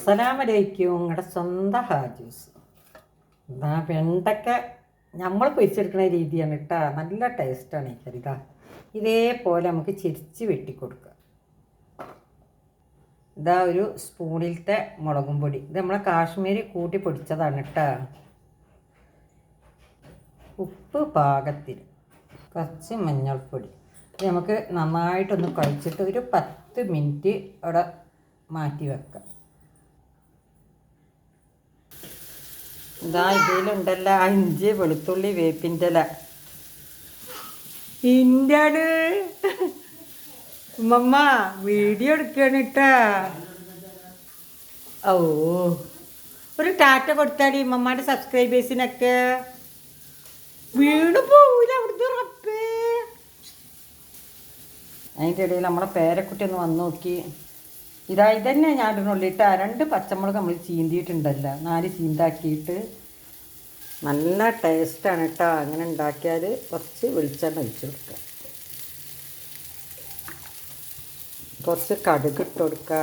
അസ്സലാമലൈക്കും. നിങ്ങളുടെ സ്വന്തം ഹാജൂസ്. എന്നാ വെണ്ടയ്ക്ക നമ്മൾ പൊരിച്ചെടുക്കുന്ന രീതിയാണ് കേട്ടോ നല്ല ടേസ്റ്റാണ് ഈ കറി. ഇതാ. ഇതേപോലെ നമുക്ക് ചിരിച്ച് വെട്ടിക്കൊടുക്കുക. ഇതാ ഒരു സ്പൂണിലത്തെ മുളകും പൊടി. ഇത് നമ്മളെ കാശ്മീരി കൂട്ടി പൊടിച്ചതാണ് കേട്ടോ ഉപ്പ് പാകത്തിന്. കുറച്ച് മഞ്ഞൾപ്പൊടി. നമുക്ക് നന്നായിട്ടൊന്ന് കഴിച്ചിട്ട് ഒരു പത്ത് മിനിറ്റ് അവിടെ മാറ്റി വെക്കാം. ഇതാ ഇതിലുണ്ടല്ലോ അഞ്ച് വെളുത്തുള്ളി വേപ്പിന്റെ ഇല ഇന്റാണ് ഉമ്മമ്മ വീഡിയോ എടുക്കുകയാണ് കേട്ടാ. ഓ ഒരു ടാറ്റ കൊടുത്താടി ഉമ്മമ്മയുടെ സബ്സ്ക്രൈബേഴ്സിനൊക്കെ. വീണ് പോവില്ല അവിടുത്തെ റബ്ബേ അതിന്റെ ഇടയിൽ നമ്മളെ പേരക്കുട്ടി ഒന്ന് വന്ന് നോക്കി. ഇതായി തന്നെ ഞാൻ ഇടണുള്ളൂ ഇട്ടാ രണ്ട് പച്ചമുളക് നമ്മൾ ചീന്തിയിട്ടുണ്ടല്ലോ. നാല് ചീന്താക്കിയിട്ട് നല്ല ടേസ്റ്റാണ് കേട്ടോ. അങ്ങനെ ഉണ്ടാക്കിയാൽ കുറച്ച് വെളിച്ചെണ്ണ ഒഴിച്ച് കൊടുക്കുക. കുറച്ച് കടുക് ഇട്ട് കൊടുക്കുക.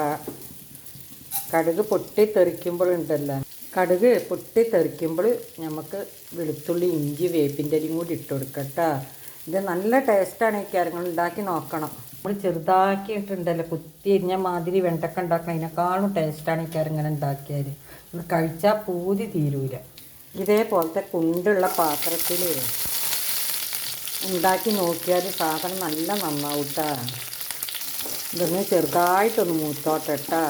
കടുക് പൊട്ടി തെറിക്കുമ്പോഴുണ്ടല്ലോ കടുക് പൊട്ടി തെറിക്കുമ്പോൾ നമുക്ക് വെളുത്തുള്ളി ഇഞ്ചി വേപ്പിന്റെ അരിയും കൂടി ഇട്ട് കൊടുക്കുക കേട്ടോ. ഇത് നല്ല ടേസ്റ്റാണ് ഈ കാര്യങ്ങൾ. ഉണ്ടാക്കി നോക്കണം. നമ്മൾ ചെറുതാക്കിയിട്ടുണ്ടല്ലോ. കുത്തി എരിഞ്ഞ മാതിരി വെണ്ടക്ക ഉണ്ടാക്കണം അതിനേക്കാളും ടേസ്റ്റാണ് ഈ കാര്യങ്ങൾ ഉണ്ടാക്കിയാൽ കഴിച്ചാൽ പൂതി തീരൂല. ഇതേപോലത്തെ കുണ്ടുള്ള പാത്രത്തിൽ ഉണ്ടാക്കി നോക്കിയാൽ സാധനം നല്ല നന്നാവും ഇതൊന്ന് ചെറുതായിട്ടൊന്ന് മൂത്തോട്ടെ കേട്ടോ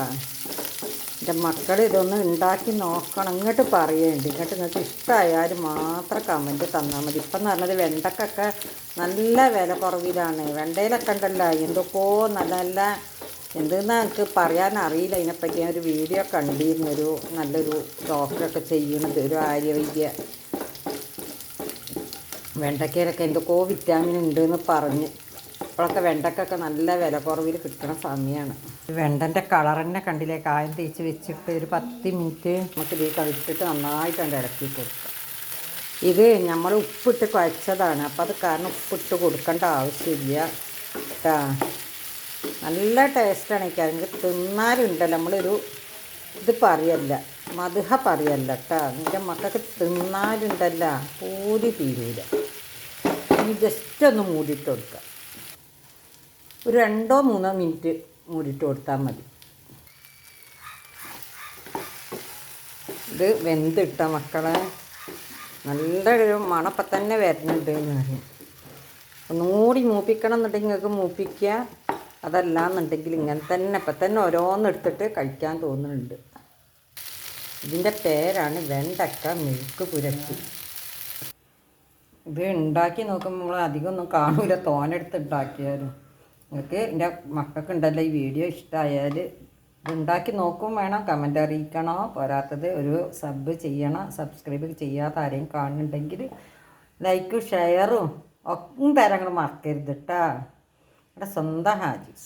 എന്റെ മക്കൾ ഇതൊന്ന് ഉണ്ടാക്കി നോക്കണം. ഇങ്ങോട്ട് പറയേണ്ടി. ഇങ്ങോട്ട് നിങ്ങൾക്ക് ഇഷ്ടമായാൽ മാത്രം കമന്റ് തന്നാൽ മതി. ഇപ്പം എന്ന് പറഞ്ഞത് വെണ്ടക്കൊക്കെ നല്ല വില കുറവിലാണ്. വെണ്ടയിലൊക്കെ ഉണ്ടല്ലോ. എന്തൊക്കെയോ നല്ല നല്ല എന്തെന്ന് എനിക്ക് പറയാൻ അറിയില്ല അതിനെപ്പറ്റി ഞാൻ ഒരു വീഡിയോ കണ്ടിരുന്നു. ഒരു നല്ലൊരു ഡോക്ടറൊക്കെ ചെയ്യണത് ഒരു ആര്യവൈദ്യ വെണ്ടക്കയിലൊക്കെ എന്തൊക്കെയോ വിറ്റാമിൻ ഉണ്ട് എന്ന് പറഞ്ഞ്. ഇപ്പോഴൊക്കെ വെണ്ടക്കൊക്കെ നല്ല വില കുറവിൽ കിട്ടുന്ന സമയമാണ് വെണ്ടന്റെ കളർ തന്നെ കണ്ടില്ലേ? കായം തേച്ച് വെച്ചിട്ട് ഒരു പത്ത് മിനിറ്റ് നമുക്ക് ഇതിൽ കഴിച്ചിട്ട് നന്നായിട്ടുണ്ട് ഇളക്കി കൊടുക്കാം. ഇത് നമ്മൾ ഉപ്പിട്ട് കുഴച്ചതാണ്. അപ്പം അത് കാരണം ഉപ്പിട്ട് കൊടുക്കേണ്ട ആവശ്യമില്ല. കേട്ടാ നല്ല ടേസ്റ്റാണ് എനിക്ക്. കാര്യം തിന്നാലുണ്ടല്ലോ. നമ്മളൊരു ഇത് പറയല്ല. മധുഹ പറയല്ല കേട്ടോ. എന്റെ മക്കൾക്ക് തിന്നാലുണ്ടല്ല. പൂരി തീരൂല. ഇനി ജസ്റ്റ് ഒന്ന് മൂടിയിട്ട് കൊടുക്കുക ഒരു രണ്ടോ മൂന്നോ മിനിറ്റ് മൂടിയിട്ട് കൊടുത്താൽ മതി. ഇത് വെന്തിട്ട മക്കളെ? നല്ലൊരു മണപ്പം തന്നെ വരുന്നുണ്ട് എന്ന് പറയും. ഒന്നുകൂടി മൂപ്പിക്കണം എന്നുണ്ടെങ്കിൽ നിങ്ങൾക്ക് മൂപ്പിക്കുക അതല്ല എന്നുണ്ടെങ്കിൽ ഇങ്ങനെ തന്നെ ഇപ്പം തന്നെ ഓരോന്നെടുത്തിട്ട് കഴിക്കാൻ തോന്നുന്നുണ്ട്. ഇതിന്റെ പേരാണ് വെണ്ടക്ക മിൽക്ക് പുരട്ടി. ഇത് ഉണ്ടാക്കി നോക്കുമ്പോൾ അധികം ഒന്നും കാണൂല തോനെടുത്ത് ഉണ്ടാക്കിയാലും. നിങ്ങൾക്ക് എന്റെ മക്കൾക്ക് ഉണ്ടല്ലോ ഈ വീഡിയോ ഇഷ്ടമായാൽ ഉണ്ടാക്കി നോക്കും വേണം കമന്റ് അറിയിക്കണോ? പോരാത്തത് ഒരു സബ് ചെയ്യണം സബ്സ്ക്രൈബ് ചെയ്യാത്ത ആരെയും കാണുന്നുണ്ടെങ്കിൽ ലൈക്കും ഷെയറും ഒക്കെ തരങ്ങൾ മറക്കരുത് കേട്ടോ എന്റെ സ്വന്തം ഹാജീസ്